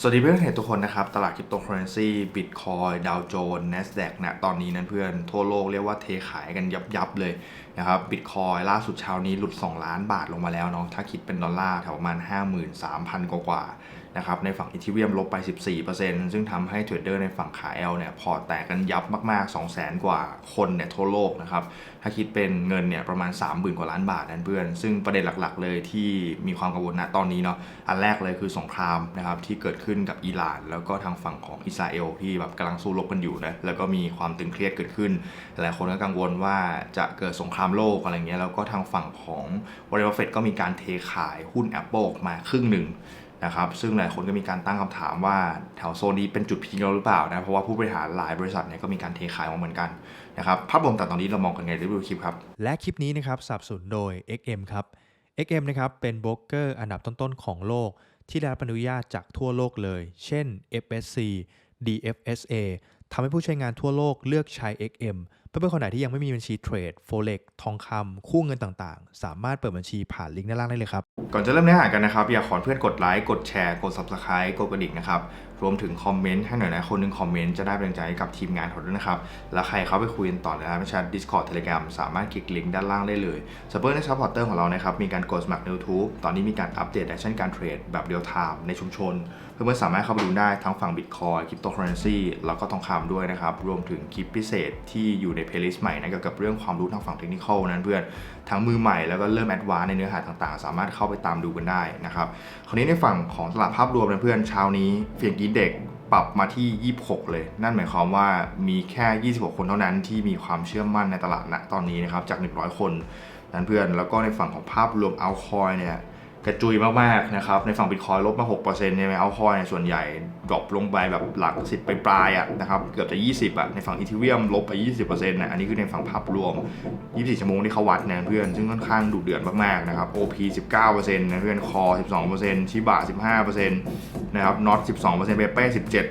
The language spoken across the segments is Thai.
สวัสดีเพื่อนเห็นทุกคนนะครับ ตลาดคริปโตเคอเรนซีบิตคอยดาวโจนส์ NASDAQ นะตอนนี้นั้นเพื่อนทั่วโลกเรียกว่าเทขายกันยับยับเลยนะครับบิตคอยล่าสุดเช้านี้หลุด 2 ล้านบาทลงมาแล้วเนาะถ้าคิดเป็นดอลลาร์แถวประมาณ 53,000 กว่ากว่า นะครับในฝั่งอีทีเรียมลบไป 14%ซึ่งทำให้เทรดเดอร์ในฝั่งขา L เนี่ยพอแตกกันยับมาก ๆ 200,000กว่าคนเนี่ยทั่วโลกนะครับ ถ้าคิดเป็นเงินเนี่ยประมาณ 30,000 กว่าล้านบาทนั่นเพื่อน ซึ่งประเด็นหลักๆ เลยที่มีความกังวลณตอนนี้เนาะอันแรกเลยคือสงครามนะครับที่เกิดขึ้นกับอิหร่าน แล้วก็ทางฝั่งของอิสราเอลที่แบบกำลังสู้รบกันอยู่นะแล้วก็มีความตึงเครียดเกิดขึ้นหลายคนก็กังวลว่าจะเกิดสงครามโลกอะไรเงี้ยแล้วก็ทางฝั่งของวอร์เรนบัฟเฟตก็มีการเทขายหุ้น Apple ออกมาครึ่งหนึ่ง นะครับซึ่งหลายคนก็มีการตั้งคำถามว่าแถวโซนนี้เป็นจุดพีคแล้วหรือเปล่านะเพราะว่าผู้บริหารหลายบริษัทเนี่ยก็มีการเทขายมาเหมือนกันนะครับภาพรวมแต่ตอนนี้เรามองกันไงรีวิวคลิปครับและคลิปนี้นะครับสับสนุนโดย XM ครับ XM นะครับเป็นโบรกเกอร์อันดับต้นๆของโลก ที่ได้รับอนุญาตจากทั่วโลกเลย เช่น FSC DFSA ทำให้ผู้ใช้งานทั่วโลกเลือกใช้ XM เพื่อนๆคนไหนที่ยังไม่มีบัญชีเทรด Forex ทองคำคู่เงินต่างๆ สามารถเปิดบัญชีผ่านลิงก์ด้านล่างได้เลยครับ ก่อนจะเริ่มเนื้อหากันนะครับ อยากขอเพื่อนกดไลค์กดแชร์กด subscribe กดกระดิ่งนะครับ รวมถึงคอมเมนต์ให้หน่อยนะคนหนึงคอมเมนต์จะได้เป็นกำลังใจให้กับทีมงานของเราด้วยนะครับ แล้วใครเข้าไปคุยกันต่อนะครับไม่ใช่ Discord Telegram สามารถคลิกลิงก์ด้านล่างได้เลยสเปอร์ในซัพพอร์เตอร์ของเรานะครับมีการกดสมัครใน YouTube ตอนนี้มีการอัปเดตแอคชั่นการเทรดแบบเรียลไทม์ในชุมชน เพื่อนๆสามารถเข้าไปดูได้ทั้งฝั่ง Bitcoin Cryptocurrency แล้วก็ทองคำด้วยนะครับ รวมถึงคลิปพิเศษที่อยู่ในเพลย์ลิสต์ใหม่นะเกี่ยวกับเรื่องความรู้ทางฝั่งเทคนิคนั้นเพื่อนทั้งมือใหม่แล้วก็เริ่มแอดวานในเนื้อหาต่างๆ สามารถเข้าไปตามดูกันได้นะครับคราวนี้ในฝั่งของตลาดภาพรวมนะเพื่อนเช้านี้เฟียงกีเด็กปรับมาที่ 26 เลย นั่นหมายความว่ามีแค่ 26 คนเท่านั้นที่มีความเชื่อมั่นในตลาดณตอนนี้นะครับจาก 100 คนนั้นเพื่อนแล้วก็ในฝั่งของภาพรวมเอาคอยเนี่ย กระจุยมากๆนะครับในฝั่งบิตคอยลบมา6%เนี่ยเอาคอยในส่วนใหญ่ ดรอปลงไปแบบหลัก 10 ไปปลายอะนะครับเกือบจะ 20อะในฝั่งอีทีเรียมลบไป 20%นะอันนี้คือในฝั่งภาพรวม 24 ชั่วโมงที่เขาวัดนะเพื่อนซึ่งค่อนข้างดุเดือดมากๆนะครับ OP 19%นะเพื่อนคอ 12%ชิบะ 15%นะครับน็อต 12%เบเป้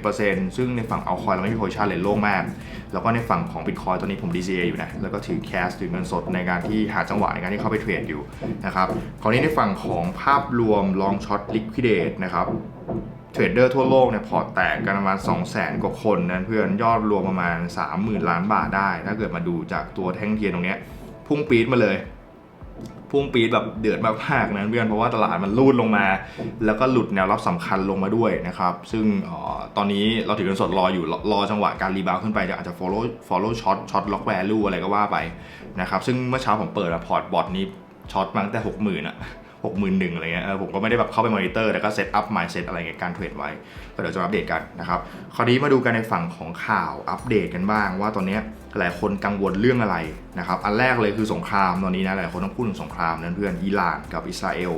17%ซึ่งในฝั่งเอาคอยเราไม่มีโพชั่นเลยโล่งมาก แล้วก็ในฝั่งของ Bitcoin ตอนนี้ผม DCA อยู่นะแล้วก็ถือแคสถือเงินสดในการที่หาจังหวะในการที่เข้าไปเทรดอยู่นะครับคราวนี้ในฝั่งของภาพรวม long short liquidate นะครับ เทรดเดอร์ทั่วโลกเนี่ยพอร์ตแตกกันประมาณ 2 0 0 0 0 0กว่าคนนะเพื่อนยอดรวมประมาณ 30,000 ล้านบาทได้ ถ้าเกิดมาดูจากตัวแท่งเทียนตรงเนี้ยพุ่งปี๊ดมาเลย พุ่งปี๊ดแบบเดือดมากๆนะเพื่อนเพราะว่าตลาดมันรูดลงมา แล้วก็หลุดแนวรับสำคัญลงมาด้วยนะครับ ซึ่งออตอนนี้เราถือเงินสดรออยู่รอจังหวะการรีบาวขึ้นไปจะอาจจะ follow follow short short lock value อะไรก็ว่าไปนะครับซึ่งเมื่อเช้าผมเปิดพอร์ตบอทนี้ช็อตมาตั้งแต่หกหมื่นอะ หกหมื่นหนึ่งอะไรเงี้ยเออผมก็ไม่ได้แบบเข้าไปมอนิเตอร์แต่ก็เซตอัพ mindset อะไรเงี้ยการเทรดไว้ก็เดี๋ยวจะอัปเดตกันนะครับคราวนี้มาดูกันในฝั่งของข่าวอัปเดตกันบ้าง ว่าตอนนี้หลายคนกังวลเรื่องอะไรนะครับอันแรกเลยคือสงครามตอนนี้นะหลายคนต้องพูดถึงสงครามนั้นเพื่อนอิหร่านกับอิสราเอล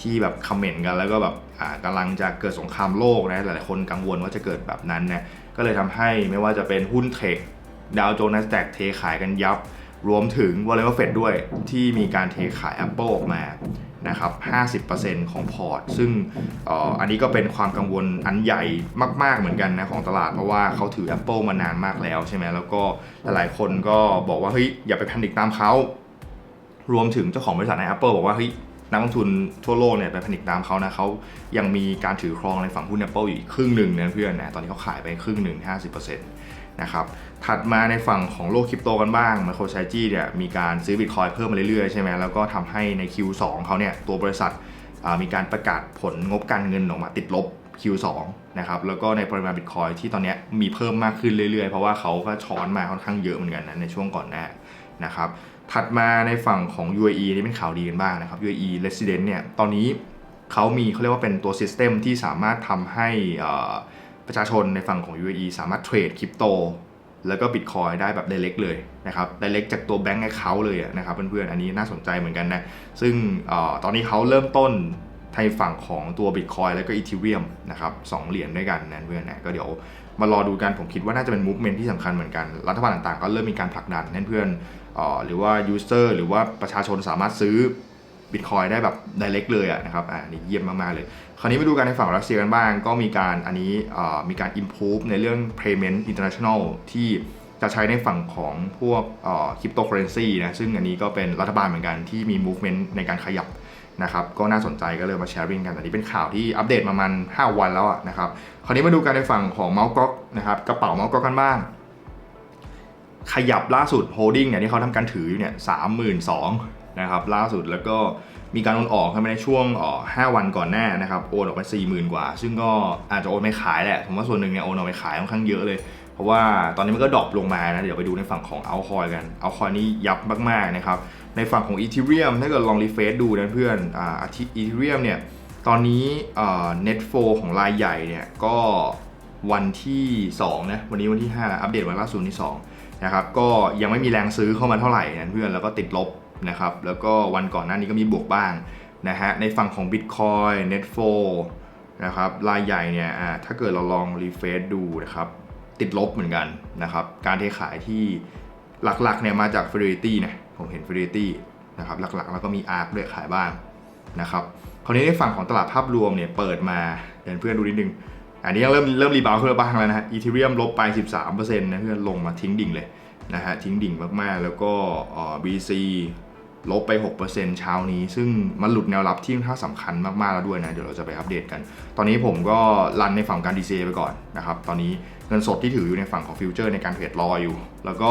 ที่แบบคอมเมนต์กันแล้วก็แบบอ่ากำลังจะเกิดสงครามโลกนะหลายๆคนกังวลว่าจะเกิดแบบนั้นนะก็เลยทำให้ไม่ว่าจะเป็นหุ้นเทคดาวโจนส์แตกเทขายกันยับ รวมถึงวอลเลย์เฟดด้วยที่มีการเทขาย Apple ออกมา นะครับ 50%ของพอร์ต ซึ่งอ,อันนี้ก็เป็นความกังวลอันใหญ่มาก ๆ เหมือนกันนะของตลาด เพราะว่าเขาถือ Apple มานานมากแล้วใช่ไหม แล้วก็หลายๆคนก็บอกว่า เฮ้ย อย่าไปแพนิคตามเขา รวมถึงเจ้าของบริษัทใน Apple บอกว่า เฮ้ย นักลงทุนทั่วโลกเนี่ยไปแพนิคตามเขานะเขายังมีการถือครองในฝั่งหุ้น Apple อยู่อีกครึ่งหนึ่งนะเพื่อนนะ ตอนนี้เขาขายไปครึ่งหนึ่ง50%น นะครับถัดมาในฝั่งของโลกคริปโตกันบ้าง MicroStrategy เนี่ยมีการซื้อ Bitcoin เพิ่มมาเรื่อยๆ ใช่ไหมแล้วก็ทำให้ใน Q2 เขาเนี่ยตัวบริษัทมีการประกาศผลงบการเงินออกมาติดลบ Q2 นะครับแล้วก็ในปริมาณ Bitcoin ที่ตอนนี้มีเพิ่มมากขึ้นเรื่อยๆ เพราะว่าเขาก็ช้อนมาค่อนข้างเยอะเหมือนกันนะในช่วงก่อนหน้านะครับถัดมาในฝั่งของ UAE นี่เป็นข่าวดีกันบ้างนะครับ UAE Resident เนี่ยตอนนี้เขามีเขาเรียกว่าเป็นตัว System ที่สามารถทำให้อ่อ ประชาชนในฝั่งของ UAE สามารถเทรดคริปโต แล้วก็ Bitcoin ได้แบบ direct เลยนะครับ direct จากตัวแบงก์ account เลยอะนะครับเพื่อนๆ อันนี้น่าสนใจเหมือนกันนะ ซึ่งอตอนนี้เขาเริ่มต้นในฝั่งของตัว Bitcoin แล้วก็ Ethereum นะครับสองเหรียญด้วยกันนะเพื่อนนะก็เดี๋ยวมารอดูกันผมคิดว่าน่าจะเป็น movement ที่สำคัญเหมือนกัน รัฐบาลต่างๆ ก็เริ่มมีการผลักดันให้เพื่อนอหรือว่า user หรือว่าประชาชนสามารถซื้อ Bitcoin ได้แบบ direct เลยอะนะครับอ่านี่เยี่ยมมากๆเลย คราวนี้มาดูกันในฝั่งรัสเซียกันบ้าง ก็มีการอันนี้มีการ improve ในเรื่อง payment international ที่จะใช้ในฝั่งของพวกคริปโตเคอเรนซีนะซึ่งอันนี้ก็เป็นรัฐบาลเหมือนกันที่มี movement ในการขยับนะครับก็น่าสนใจก็เลยมาแชร์ริงกันอันนี้เป็นข่าวที่อัปเดตมามัน 5 วันแล้วนะครับคราวนี้มาดูกันในฝั่งของเมาส์ก๊อกนะครับกระเป๋าเมาส์ก๊อกกันบ้าง ขยับล่าสุดโฮดดิ้งเนี่ยที่เขาทำการถืออยู่เนี่ยสามหมื่นสอง นะครับล่าสุดแล้วก็มีการโอนออกเข้ามาในช่วงอ๋อห้าวันก่อนหน้านะครับโอนออกไปสี่หมื่นกว่า ซึ่งก็อาจจะโอนไม่ขายแหละผมว่าส่วนหนึ่งเนี่ยโอนออกไปขายค่อนข้างเยอะเลย เพราะว่าตอนนี้มันก็ดรอปลงมานะเดี๋ยวไปดูในฝั่งของเอาคอยกันเอาคอยนี่ยับมากๆนะครับในฝั่งของอีเทเรียมถ้าเกิดลองรีเฟซดูนะเพื่อนอ่าอีเทเรียมเนี่ยตอนนี้เน็ตโฟของรายใหญ่เนี่ยก็วันที่2นะวันนี้วันที่5แล้วอัปเดตวันล่าสุดที่2นะครับก็ยังไม่มีแรงซื้อเข้ามาเท่าไหร่นะเพื่อนแล้วก็ติดลบ นะครับแล้วก็วันก่อนหน้านี้ก็มีบวกบ้างนะฮะในฝั่งของ Bitcoin Netfo นะครับรายใหญ่เนี่ยถ้าเกิดเราลองรีเฟซดูนะครับติดลบเหมือนกันนะครับการเทขายที่หลักๆเนี่ยมาจาก Fidelity นะผมเห็น Fidelity นะครับหลักๆ แล้วก็มี ARK ด้วยขายบ้างนะครับคราวนี้ในฝั่งของตลาดภาพรวมเนี่ยเปิดมาเดี๋ยวเพื่อนดูนิดนึงอันนี้ยังเริ่มเริ่มรีบาวขึ้นมาบ้างแล้วนะฮะอีเทเรียมลบไป 13%นะเพื่อนลงมาทิ้งดิ่งเลยนะฮะทิ้งดิ่งมากๆ แล้วก็เอ่อ BC ลบไป 6%เช้านี้ ซึ่งมันหลุดแนวรับที่ค่อนข้างสำคัญมากๆแล้วด้วยนะ เดี๋ยวเราจะไปอัปเดตกัน ตอนนี้ผมก็รันในฝั่งการ DCA ไปก่อนนะครับ ตอนนี้เงินสดที่ถืออยู่ในฝั่งของฟิวเจอร์ในการเทรดรออยู่ แล้วก็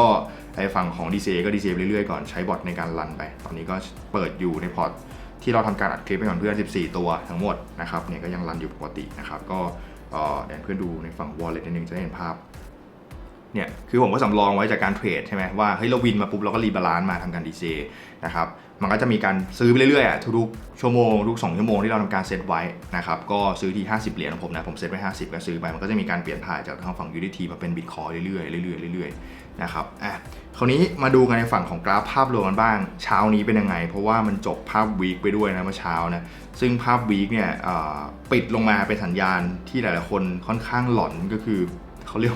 ในฝั่งของ DCA ก็ DCA ไปเรื่อยๆก่อนใช้บอทในการรันไป ตอนนี้ก็เปิดอยู่ในพอร์ตที่เราทำการอัดคลิปไปก่อนเพื่อน 14 ตัวทั้งหมดนะครับเนี่ยก็ยังรันอยู่ปกตินะครับก็เอ่อเดี๋ยวเพื่อนดูในฝั่ง wallet นิดนึงจะได้เห็นภาพ เนี่ยคือผมก็สำรองไว้จากการเทรดใช่ไหมว่าเฮ้ยเราวินมาปุ๊บเราก็รีบาลานซ์มาทำการดีเซนะครับมันก็จะมีการซื้อไปเรื่อยๆอะทุกๆชั่วโมงทุก2ชั่วโมงที่เราทำการเซตไว้นะครับก็ซื้อที่ 50 เหรียญของผมนะผมเซตไว้ 50 ก็ซื้อไป มันก็จะมีการเปลี่ยนถ่ายจากทางฝั่ง UDT มาเป็น Bitcoin เรื่อยๆเรื่อยๆเรื่อยๆนะครับอะคราวนี้มาดูกันในฝั่งของกราฟภาพรวมกันบ้าง เช้านี้เป็นยังไง เพราะว่ามันจบภาพวีคไปด้วยนะเมื่อเช้านะซึ่งภาพวีคเนี่ยปิดลงมาเป็นสัญญาณที่หลายๆคนค่อนข้างหลอนก็คือเขาเรียก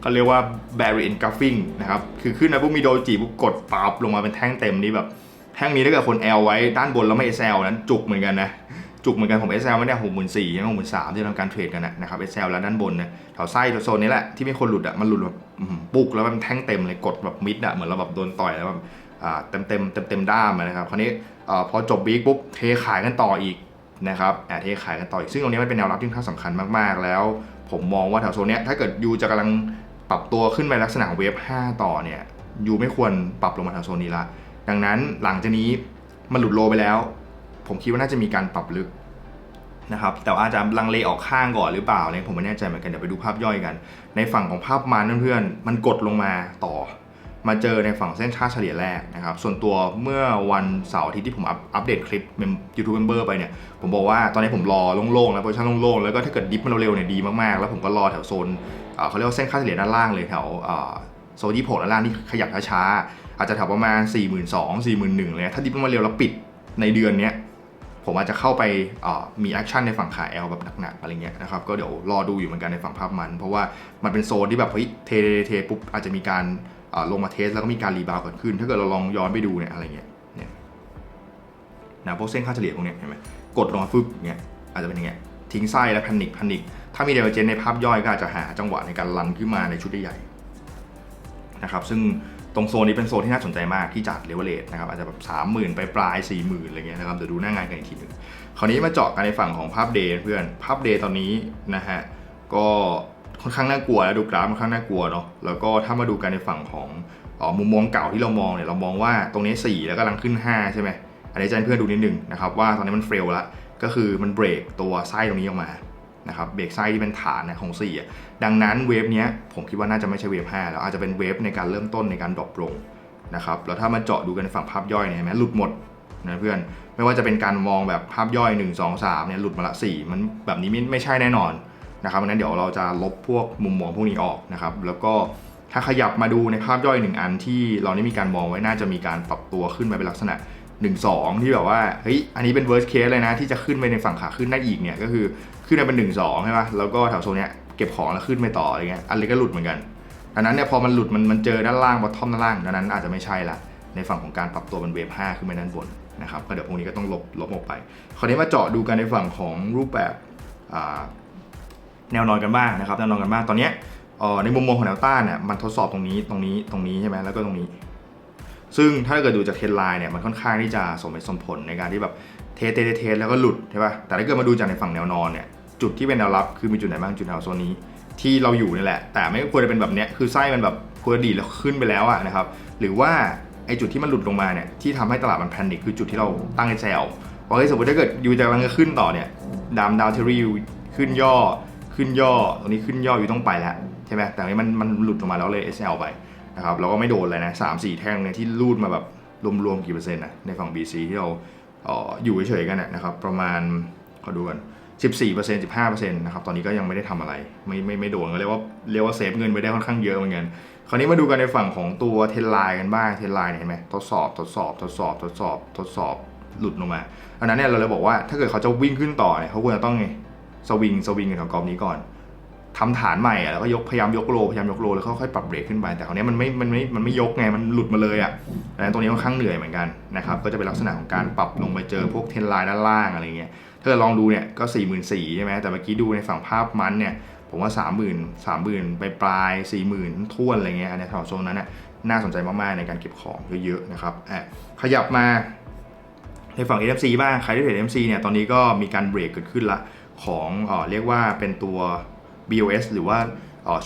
เขาเรียกว่า barrier engulfing นะครับ คือขึ้นนะปุ๊บมีโดจิปุ๊บกดปับลงมาเป็นแท่งเต็มนี้แบบ แท่งนี้ถ้าเกิดคน L ไว้ด้านบนแล้วไม่ SL นั้นจุกเหมือนกันนะ จุกเหมือนกันผม SL ไม่ได้หกหมื่นสี่ใช่ไหกหมื่นสามที่ทำการเทรดกันนะครับ SL แล้วด้านบนนะแถวไส้โซนนี้แหละที่มีคนหลุดอะมันหลุดแบบปุกแล้วมันแท่งเต็มเลยกดแบบมิดอะเหมือนเราแบบโดนต่อยแล้วแบบอ่าเต็มเต็มเต็มเต็มด้ามนะครับคราวนี้อ่อพอจบบีกปุ๊บเทขายกันต่ออีก นะครับแอบเทขายกันต่ออีกซึ่งตรงนี้มันเป็นแนวรับที่ค่อนข้างสำคัญมากๆ แล้ว ผมมองว่าแถวโซนนี้ถ้าเกิดยูจะกำลังปรับตัวขึ้นไปลักษณะของเวฟ5 ต่อเนี่ยยูไม่ควรปรับลงมาแถวโซนนี้ละดังนั้นหลังจากนี้มันหลุดโลไปแล้ว ผมคิดว่าน่าจะมีการปรับลึกนะครับแต่ว่าอาจจะลังเลออกข้างก่อนหรือเปล่าเนี่ยผมไม่แน่ใจเหมือนกันเดี๋ยวไปดูภาพย่อยกัน ในฝั่งของภาพมันเพื่อนๆมันกดลงมาต่อ มาเจอในฝั่งเส้นค่าเฉลี่ยแรกนะครับ ส่วนตัวเมื่อวันเสาร์อาทิตย์ที่ผมอัปเดตคลิปยูทูบเมมเบอร์ไปเนี่ย ผมบอกว่าตอนนี้ผมรอโล่งๆแล้วโพซิชันโล่งๆ แล้วก็ถ้าเกิดดิฟมันเร็วๆเนี่ยดีมากๆ แล้วผมก็รอแถวโซนเเขาเรียกว่าเส้นค่าเฉลี่ยด้านล่างเลยแถวโซนยี่หกด้านล่างที่ขยับช้าๆอาจจะแถวประมาณ 4 2 0 0 0 4 1 0 0 0เลยถ้าดิฟมันมาเร็วแล้วปิดในเดือนนี้ผมอาจจะเข้าไปมีแอคชั่นในฝั่งขา L แบบหนักๆอะไรเงี้ยนะครับก็เดี๋ยวรอดูอยู่เหมือนกันในฝั่งภาพมัน เพราะว่ามันเป็นโซนที่แบบเฮ้ยเทเทปุ๊บอาจจะมีการ ลงมาเทสแล้วก็มีการรีบาวเกิดขึ้น ถ้าเกิดเราลองย้อนไปดูเนี่ยอะไรเงี้ยเนี่ยนะพวกเส้นค่าเฉลี่ยพวกเนี้ยเห็นไหมกดลงมาฟึบเงี้ยอาจจะเป็นอย่างเงี้ยทิ้งไส้แล้วแพนิคแพนิคถ้ามีเดเวอร์เจนในภาพย่อยก็อาจจะหาจังหวะในการรันขึ้นมาในชุดใหญ่นะครับซึ่งตรงโซนนี้เป็นโซนที่น่าสนใจมากที่จัดเลเวลเลตนะครับอาจจะแบบสามหมื่นไปปลายสี่หมื่นอะไรเงี้ยนะครับเดี๋ยวดูหน้างานกันอีกทีหนึ่งคราวนี้มาเจาะกันในฝั่งของภาพเดย์เพื่อนภาพเดย์ตอนนี้นะฮะก็ ค่อนข้างน่ากลัวแล้วดูกราฟค่อนข้างน่ากลัวเนาะแล้วก็ถ้ามาดูกันในฝั่งของออมุมมองเก่าที่เรามองเนี่ยเรามองว่าตรงนี้ 4 แล้วกำลังขึ้น 5 ใช่ไหมอันนี้จะให้เพื่อนดูนิดนึงนะครับว่าตอนนี้มันเฟลแล้วก็คือมันเบรกตัวไส้ตรงนี้ออกมานะครับเบรกไส้ที่เป็นฐานนะของ4อ่ดังนั้นเวฟเนี้ยผมคิดว่าน่าจะไม่ใช่เวฟ5แล้วอาจจะเป็นเวฟในการเริ่มต้นในการดรอปลงนะครับแล้วถ้ามาเจาะดูกันในฝั่งภาพย่อยเนี่ยเห็นไหมหลุดหมดนะเพื่อนไม่ว่าจะเป็นการมองแบบภาพย่อย 1 2 3เนี่ยหลุดมาละ 4 มันแบบนี้ไม่ไม่ใช่แน่นอน นะครับงนั้นเดี๋ยวเราจะลบพวกมุมมองพวกนี้ออกนะครับ แล้วก็ถ้าขยับมาดูในภาพย่อย1อันที่เราได้มีการมองไว้น่าจะมีการปรับตัวขึ้นมาเป็นลักษณะ 1 2 ที่แบบว่าเฮ้ยอันนี้เป็น worst case เลยนะ ที่จะขึ้นไปในฝั่งขาขึ้นได้อีกเนี่ยก็คือขึ้นมาเป็น1 2ใช่ปะแล้วก็แถวโซนเนี้ยเก็บของแล้วขึ้นไปต่ออะไรเงี้ยอันเล็กก็หลุดเหมือนกันดังนั้นเนี่ยพอมันหลุดมันมันเจอด้านล่างบอททอมด้านล่างดังนั้นอาจจะไม่ใช่ละในฝั่งของการปรับตัวเป็นเวฟ5ขึ้นไปด้านบนนะครับก็เดี๋ยวพวกนี้ก็ต้องลบลบออกไป คราวนี้มาเจาะดูกันในฝั่งของรูปแบบอ่า แนวนอนกันบ้างนะครับแนวนอนกันบ้างตอนเนี้ยเอ่อในมุมมองของแนวต้านเนี่ยมันทดสอบตรงนี้ตรงนี้ตรงนี้ใช่ไหมแล้วก็ตรงนี้ ซึ่งถ้าเกิดดูจากเทรนไลน์เนี่ยมันค่อนข้างที่จะสมเหตุสมผลในการที่แบบเทสเทสเทสเทแล้วก็หลุดใช่ป่ะแต่ถ้าเกิดมาดูจากในฝั่งแนวนอนเนี่ยจุดที่เป็นแนวรับคือมีจุดไหนบ้างจุดแถวโซนนี้ที่เราอยู่นี่แหละ แต่ไม่ควรจะเป็นแบบเนี้ยคือไส้มันแบบควรดีแล้วขึ้นไปแล้วอะนะครับหรือว่าไอจุดที่มันหลุดลงมาเนี่ยที่ทำให้ตลาดมันแพนิคคือจุดที่เราตั้งใจแซวเพราะเฮ้ยสมมติถ้าเกิดอยูจะกลังจะขึ้นต่อเนี่ยดามดาวเทอรี่ขึ้นย่อ ขึ้นย่อตรงนี้ขึ้นย่ออยู่ต้องไปแล้วใช่ไหมแต่นี้มันมันหลุดลงมาแล้วเลย SL ไปนะครับแล้วก็ไม่โดนเลยนะสามสี่แท่งเนี่ยที่รูดมาแบบรวมๆกี่เปอร์เซ็นต์นะในฝั่ง BC ที่เราเอออยู่เฉยๆกันนะนะครับประมาณขอดูกัน14% 15%นะครับ ตอนนี้ก็ยังไม่ได้ทำอะไร ไม่ไม่ไม่โดนก็เรียกว่าเรียกว่าเซฟเงินไปได้ค่อนข้างเยอะเหมือนกัน คราวนี้มาดูกันในฝั่งของตัวเทนไลน์กันบ้าง เทนไลน์เนี่ยเห็นไหมทดสอบทดสอบทดสอบทดสอบทดสอบหลุดลงมา อันนั้นเนี่ยเราเลยบอกว่าถ้าเกิดเขาจะวิ่งขึ้นต่อเนี่ยเขาควรจะต้องไง สวิงสวิงกับกรอบนี้ก่อนทำฐานใหม่อะแล้วก็ยกพยายามยกโลพยายามยกโลแล้วค่อยๆปรับเบรกขึ้นไปแต่คราวนี้มันไม่มันไม่มันไม่ยกไงมันหลุดมาเลยอะดังนั้นตรงนี้ค่อนข้างเหนื่อยเหมือนกันนะครับก็จะเป็นลักษณะของการปรับลงไปเจอพวกเทนไลน์ด้านล่างอะไรเงี้ยถ้าเกิดลองดูเนี่ยก็4 4 0 0 0ใช่ไหมแต่เมื่อกี้ดูในฝั่งภาพมันเนี่ยผมว่า 3 0 0 0 0 3 0 0 0 0ไปปลาย4 0 0 0 0ท้วนอะไรเงี้ยอันแถวโซนนั้นน่ะน่าสนใจมากๆในการเก็บของเยอะๆนะครับอะขยับมาในฝั่ง NFC บ้าง ใครที่เทรด NFC เนี่ย ตอนนี้ก็มีการเบรกเกิดขึ้นละ ของเอเรียกว่าเป็นตัว BOS หรือว่า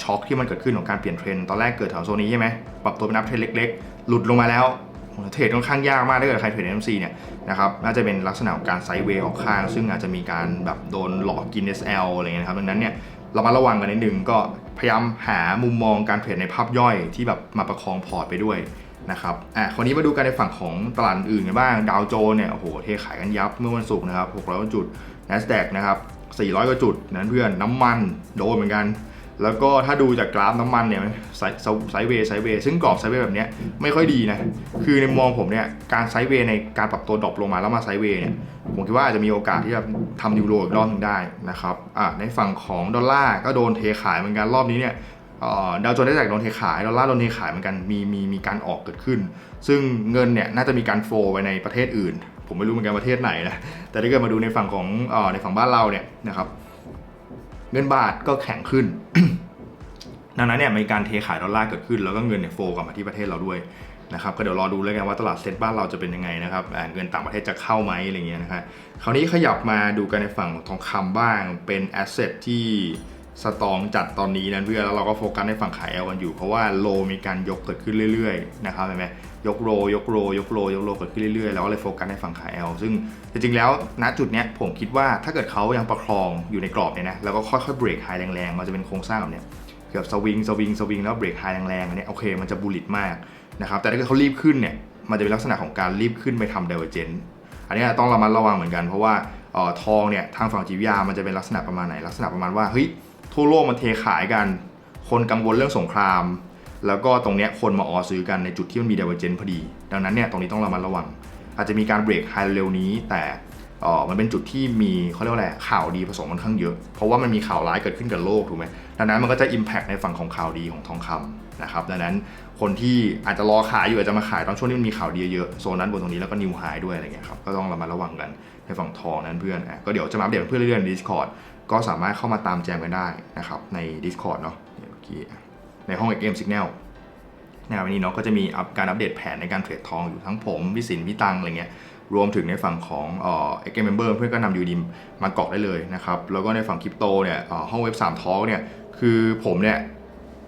ช็อคที่มันเกิดขึ้นของการเปลี่ยนเทรนตอนแรกเกิดแถวโซนนี้ใช่ไหมปรับตัวเป็นอัพเทรนเล็กๆ หลุดลงมาแล้วเทรดค่อนข้างยากมากถ้าเกิดใครเทรด NFC เนี่ยนะครับน่าจะเป็นลักษณะของการไซด์เวย์ออกข้าง ซึ่งอาจจะมีการแบบโดนหลอกกิน SL อะไรเงี้ยครับดังนั้นเนี่ยเรามาระวังกันนิดนึงก็พยายามหามุมมองการเทรดในภาพย่อยที่แบบมาประคองพอร์ตไปด้วยนะครับอะคนนี้มาดูกันในฝั่งของตลาดอื่นกันบ้างดาวโจนส์เนี่ยโอ้โหเทขายกันยับเมื่อวันศุกร์นะครับ600จุด NASDAQ นะครับ 400 กว่าจุดนั้นเพื่อนน้ำมันโดนเหมือนกัน แล้วก็ถ้าดูจากกราฟน้ำมันเนี่ยไซไซด์เวย์ไซด์เวย์ซึ่งกรอบไซด์เวย์แบบนี้ไม่ค่อยดีนะ คือในมุมมองผมเนี่ยการไซด์เวย์ในการปรับตัวดรอปลงมาแล้วมาไซด์เวย์เนี่ยผมคิดว่าอาจจะมีโอกาสที่จะทำนิวโรอีกรอบหนึงได้นะครับอะในฝั่งของดอลลาร์ก็โดนเทขายเหมือนกันรอบนี้เนี่ยดาวโจนส์ได้จากโดนเทขายดอลลาร์โดนเทขายเหมือนกันมีมีมีการออกเกิดขึ้น ซึ่งเงินเนี่ยน่าจะมีการโฟไปในประเทศอื่น ผมไม่รู้เหมือนกันประเทศไหนนะแต่ถ้าเกิดมาดูในฝั่งของอในฝั่งบ้านเราเนี่ยนะครับเงินบาทก็แข็งขึ้น ดังนั้นเนี่ยมีการเทขายดอลลาร์เกิดขึ้น แล้วก็เงินเนี่ยโฟกลับมาที่ประเทศเราด้วยนะครับก็เดี๋ยวรอดูแล้วกันว่าตลาดเซ็ตบ้านเราจะเป็นยังไงนะครับเงินต่างประเทศจะเข้าไหมอะไรเงี้ยนะครับคราวนี้ขยับมาดูกันในฝั่งทองคำบ้างเป็นแอสเซทที่สตองจัดตอนนี้นะเพื่อนแล้วเราก็โฟกัสในฝั่งขายเอลกันอยู่ เพราะว่าโลมีการยกเกิดขึ้นเรื่อยๆนะครับเห็นไหม ยกโรยกโรยกโรยกโรเกิดขึ้นเรื่อยๆ แล้วก็เลยโฟกัสในฝั่งขายเอลซึ่งจริงๆแล้วณจุดเนี้ยผมคิดว่าถ้าเกิดเขายังประคองอยู่ในกรอบเนี่ยนะแล้วก็ค่อยๆเบรกไฮแรงๆ มันจะเป็นโครงสร้างแบบเนี้ยเกือบสวิงสวิงสวิงแล้วเบรกไฮแรงๆอันนี้โอเคมันจะบูลลิตมากนะครับแต่ถ้าเกิดเขารีบขึ้นเนี่ยมันจะเป็นลักษณะของการรีบขึ้นไปทำเดเวอร์เจนอันนี้ต้องระมัดระวังเหมือนกันเพราะว่าออทองเนี่ยทางฝั่งจิตวิยามันจะเป็นลักษณะประมาณไหนลักษณะประมาณว่าเฮ้ยทั่วโลกมันเทขายกัน คนกังวลเรื่องสงคราม แล้วก็ตรงเนี้ยคนมาออซื้อกันในจุดที่มันมีเดเวอร์เจนพอดี ดังนั้นเนี่ยตรงนี้ต้องระมัดระวัง อาจจะมีการเบรกไฮเร็วนี้ แต่อ่อมันเป็นจุดที่มีเขาเรียกว่าอะไรข่าวดีผสมค่อนข้างเยอะ เพราะว่ามันมีข่าวร้ายเกิดขึ้นกับโลกถูกไหมดังนั้นมันก็จะ Impact ในฝั่งของข่าวดีของทองคำนะครับดังนั้นคนที่อาจจะรอขายอยู่อาจจะมาขายตอนช่วงที่มันมีข่าวดีเยอะๆโซนนั้นบนตรงนี้แล้วก็นิวไฮด้วยอะไรเงี้ยครับก็ต้องระมัดระวังกันในฝั่งทองนั้นเพื่อนอะก็เดี๋ยวจะมาอัปเดตเพื่อนเรื่อยๆใน Discord ก็สามารถเข้ามาตามแจมกันได้นะครับใน Discord เนาะเมื่อกี้ ในห้อง XM Signal นะครับวันนี้เนาะก็จะมีการอัปเดตแผนในการเทรดทองอยู่ทั้งผมพี่สินพี่ตังอะไรเงี้ยรวมถึงในฝั่งของเอ่อ XM Member เพื่อนก็นำยูดีมากรอกได้เลยนะครับ แล้วก็ในฝั่งคริปโตเนี่ยห้องเว็บ3 Talk เนี่ยคือผมเนี่ย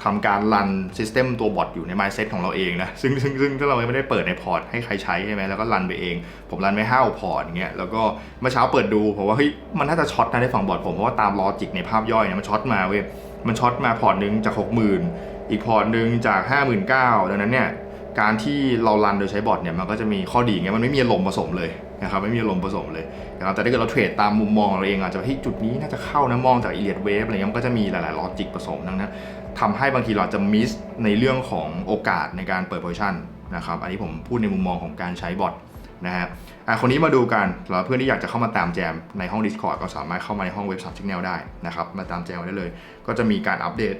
ทำการรันซิสเต็มตัวบอทอยู่ใน mindset ของเราเองนะซึ่งซึ่งซึ่งถ้าเราไม่ได้เปิดในพอร์ตให้ใครใช้ใช่ไหมแล้วก็รันไปเอง ผมรันไปห้าพอร์ตอย่างเงี้ยแล้วก็เมื่อเช้าเปิดดูผมว่าเฮ้ยมันน่าจะช็อตนะในฝั่งบอทผมเพราะว่าตามลอจิกในภาพย่อยเนี่ยมันช็อตมาเว้ยมันช็อตมาพอร์ตหนึ่งจาก60,000 อีกพอร์ตหนึ่งจาก 59,000ดังนั้นเนี่ยการที่เรารันโดยใช้บอทเนี่ยมันก็จะมีข้อดีไงมันไม่มีอารมณ์ผสมเลยนะครับไม่มีอารมณ์ผสมเลยนะครับแต่ถ้าเกิดเราเทรดตามมุมมองเราเองอาจจะที่จุดนี้น่าจะเข้านะมองจากอีเลียดเวฟอะไรเงี้ยมันก็จะมีหลายๆลอจิกผสมดังนั้นทำให้บางทีเราจะมิสในเรื่องของโอกาสในการเปิดโพซิชันนะครับอันนี้ผมพูดในมุมมองของการใช้บอทนะฮะอะคนนี้มาดูกันสำหรับเพื่อนที่อยากจะเข้ามาตามแจมในห้อง Discord ก็สามารถเข้ามาในห้องเว็บสามชิกแนลได้นะครับมาตามแจมได้เลย ก็จะมีการอัปเดต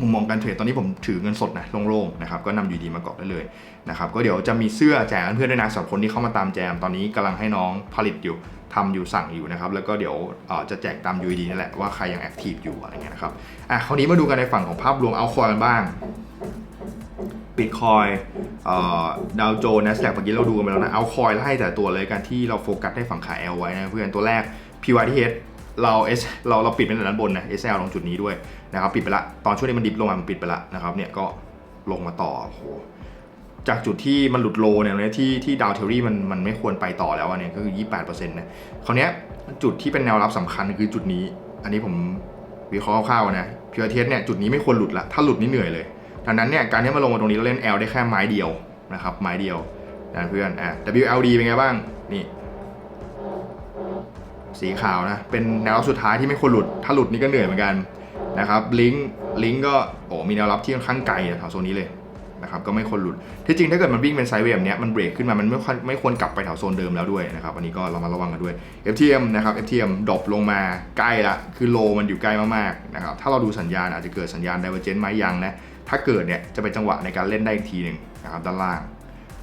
มุมมองการเทรดตอนนี้ผมถือเงินสดนะโล่งๆนะครับก็นำยูดีมาเกรอกได้เลยนะครับก็เดี๋ยวจะมีเสื้อแจกเพื่อนๆด้วยนะสำหรับคนที่เข้ามาตามแจม ตอนนี้กำลังให้น้องผลิตอยู่ทำอยู่สั่งอยู่นะครับแล้วก็เดี๋ยวจะแจกตาม UED นั่นแหละว่าใครยังแอคทีฟอยู่อะไรเงี้ยนะครับอะคราวนี้มาดูกันในฝั่งของภาพรวมเอาคอยกันบ้างบิตคอยดาวโจนส์แ a กเมื่อกี้เราดูกันไปแล้วนะเอาคอยไล่แต่ตัวเลยกันที่เราโฟกัสได้ฝั่งขา L ไว้นะเพื่อนตัวแรก PYTH เรา S เราเราปิดไปในด้านบนนะ SL ตรงจุดนี้ด้วยนะครับปิดไปละตอนช่วงนี้มันดิฟลงมามันปิดไปละนะครับเนี่ยก็ลงมาต่อโอ้โหจากจุดที่มันหลุดโลเนี่ยตรงนี้ที่ที่ดาวเทอรี่มันมันไม่ควรไปต่อแล้วอะเนี่ยก็คือ 28%นะคราวนี้จุดที่เป็นแนวรับสำคัญคือจุดนี้ อันนี้ผมวิเคราะห์คร่าวๆนะ PYTH เนี่ยจุดนี้ไม่ควรหลุดละถ้าหลุดนี่เหนื่อยเลยดังนั้นเนี่ยการที่มาลงมาตรงนี้เราเล่น L ได้แค่ไม้เดียวนะครับไม้เดียวนะเพื่อนอะ WLD เป็นไงบ้างนี่ สีขาวนะ เป็นแนวรับสุดท้ายที่ไม่ควรหลุด ถ้าหลุดนี่ก็เหนื่อยเหมือนกันนะครับลิงก์ลิงก์ก็โอ้มีแนวรับที่ค่อนข้างไกลแถวโซนนี้เลยนะครับก็ไม่ควรหลุด ที่จริงถ้าเกิดมันวิ่งเป็นไซด์เวย์แบบเนี้ยมันเบรกขึ้นมา มันไม่ควรไม่ควรกลับไปแถวโซนเดิมแล้วด้วยนะครับ อันนี้ก็เรามาระวังกันด้วย FTM นะครับ FTM ดรอปลงมาใกล้ละ คือโลมันอยู่ใกล้มากๆนะครับ ถ้าเราดูสัญญาณอาจจะเกิดสัญญาณ divergence ไหมยังนะ ถ้าเกิดเนี่ยจะเป็นจังหวะในการเล่นได้อีกทีหนึ่งนะครับด้านล่าง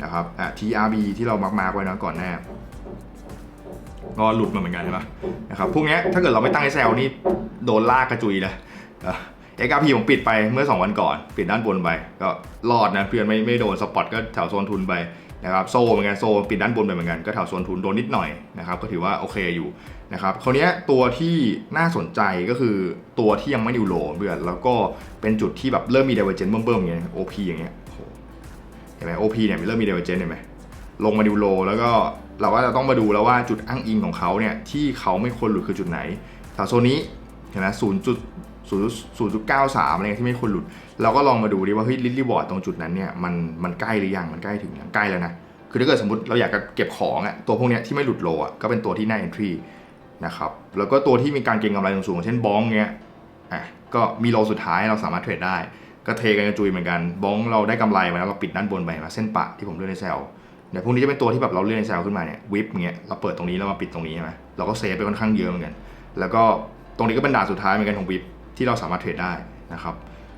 นะครับอะ TRB ที่เรามาร์กไว้นะก่อนหน้า ก็หลุดมาเหมือนกันใช่ปะนะครับพวกเนี้ยถ้าเกิดเราไม่ตั้ง SL นี่โดนลากกระจุยเลยเอ่อ XRP ผมปิดไปเมื่อ 2 วันก่อน ปิดด้านบนไปก็รอดนะเพื่อนไม่ไม่โดนสปอตก็แถวโซนทุนไปนะครับโซเหมือนกันโซปิดด้านบนไปเหมือนกันก็แถวโซนทุนโดนนิดหน่อยนะครับก็ถือว่าโอเคอยู่นะครับคราวเนี้ยตัวที่น่าสนใจก็คือตัวที่ยังไม่ดิวโลเพื่อนแล้วก็เป็นจุดที่แบบเริ่มมี divergence เบิ่มๆอย่างเงี้ย OP อย่างเงี้ยเห็นไหม OP เนี่ยเริ่มมี divergence เห็นไหมลงมาดิวโลแล้วก็ เราก็จะต้องมาดูแล้วว่าจุดอ้างอิงของเขาเนี่ยที่เขาไม่ควรหลุดคือจุดไหนแถวโซนนี้เห็นไหมศูนย์จุดศูนย์ศูนย์จุดเก้าสามอะไรเงี้ยที่ไม่ควรหลุด เราก็ลองมาดูดิว่าเฮ้ยลิลลี่บอร์ดตรงจุดนั้นเนี่ยมันมันใกล้หรือยังมันใกล้ถึงยังใกล้แล้วนะคือถ้าเกิดสมมติเราอยากจะเก็บของอะตัวพวกเนี้ยที่ไม่หลุดโลอะก็เป็นตัวที่น่า entry นะครับแล้วก็ตัวที่มีการเก็งกำไรสูงๆเช่นบ้องเงี้ยอะก็มีโลสุดท้ายเราสามารถเทรดได้ ก็เทกันกระจุยเหมือนกันบ้องเราได้กำไรมาแล้วเราปิดด้านบนไปมาเส้นปะที่ผมเลือกในเซล เดี๋ยวพวกนี้จะเป็นตัวที่แบบเราเลื่อนแซลขึ้นมาเนี่ยวิปเงี้ยเราเปิดตรงนี้แล้วมาปิดตรงนี้ใช่ไหมเราก็เซฟไปค่อนข้างเยอะเหมือนกัน แล้วก็ตรงนี้ก็เป็นด่านสุดท้ายเหมือนกันของวิปที่เราสามารถเทรดได้นะครับ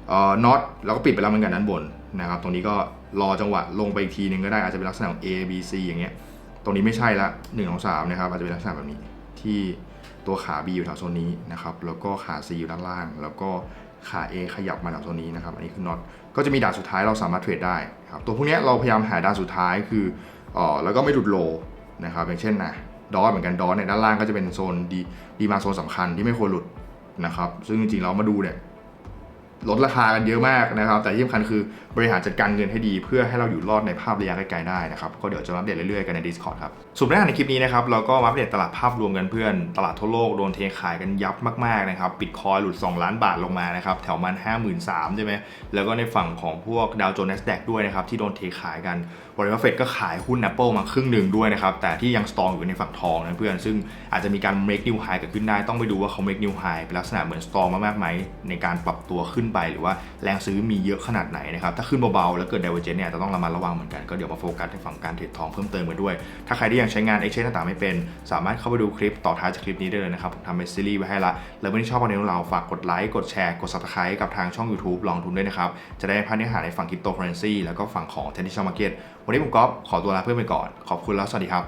เอ่อน็อตเราก็ปิดไปแล้วเหมือนกันด้านบนนะครับตรงนี้ก็รอจังหวะลงไปอีกทีนึงก็ได้อาจจะเป็นลักษณะของ A B C อย่างเงี้ยตรงนี้ไม่ใช่ละ1นึ่งของสามนะครับอาจจะเป็นลักษณะแบบนี้ที่ ตัวขา B อยู่แถวโซนนี้นะครับแล้วก็ขา C อยู่ด้านล่าง แล้วก็ขา A ขยับมาแถวโซนนี้นะครับอันนี้คือน็อตก็จะมีด่านสุดท้ายเราสามารถเทรดได้ครับตัวพวกนี้เราพยายามหาด่านสุดท้ายคืออ๋อแล้วก็ไม่หลุดโลนะครับอย่างเช่นนะดอสเหมือนกันดอสในด้านล่างก็จะเป็นโซนดีดีมาโซนสำคัญที่ไม่ควรหลุดนะครับซึ่งจริงๆเรามาดูเนี่ย ลดราคากันเยอะมากนะครับ แต่ที่สำคัญคือบริหารจัดการเงินให้ดี เพื่อให้เราอยู่รอดในภาพระยะไกลๆได้นะครับก็เดี๋ยวจะอัปเดตเรื่อยๆกันใน Discord ครับสุดท้ายในคลิปนี้นะครับเราก็มาอัปเดตตลาดภาพรวมกันเพื่อนตลาดทั่วโลกโดนเทขายกันยับมากๆนะครับบิตคอยหลุด 2 ล้านบาทลงมานะครับแถวมัน 53,000ใช่ไหมแล้วก็ในฝั่งของพวกดาวโจนส์แดกด้วยนะครับที่โดนเทขายกันบริษัทเฟดก็ขายหุ้น Apple มาครึ่งหนึ่งด้วยนะครับแต่ที่ยังสตองอยู่ในฝั่งทองนะเพื่อนซึ่งอาจจะมีการ make new high เกิดขึ้นได้ต้องไปดูว่าเขา make new high เป็นลักษณะเหมือนสตองมากๆไหมในการปรับตัวขึ้นไป หรือว่าแรงซื้อมีเยอะขนาดไหนนะครับถ้าขึ้นเบาๆแล้วเกิด divergence เนี่ยจะต้องระมัดระวังเหมือนกันก็เดี๋ยวมาโฟกัสในฝั่งการเทรดทองเพิ่มเติมกันด้วย ถ้าใครที่ยังใช้งาน exchange ต่างๆไม่เป็น สามารถเข้าไปดูคลิปต่อท้ายจากคลิปนี้ได้เลยนะครับผมทำเป็นซีรีส์ไว้ให้ละแล้วเมื่อชอบคอนเทนต์ของเราฝากกดไลค์กดแชร์กด subscribe กับทางช่อง YouTube ลองทุนด้วยนะครับจะได้พลาเนื้อหาในฝั่ง cryptocurrency แล้วก็ฝั่งของ traditional market วันนี้ผมก๊อฟขอตัวลาเพื่อนไปก่อนขอบคุณแล้วสวัสดีครับ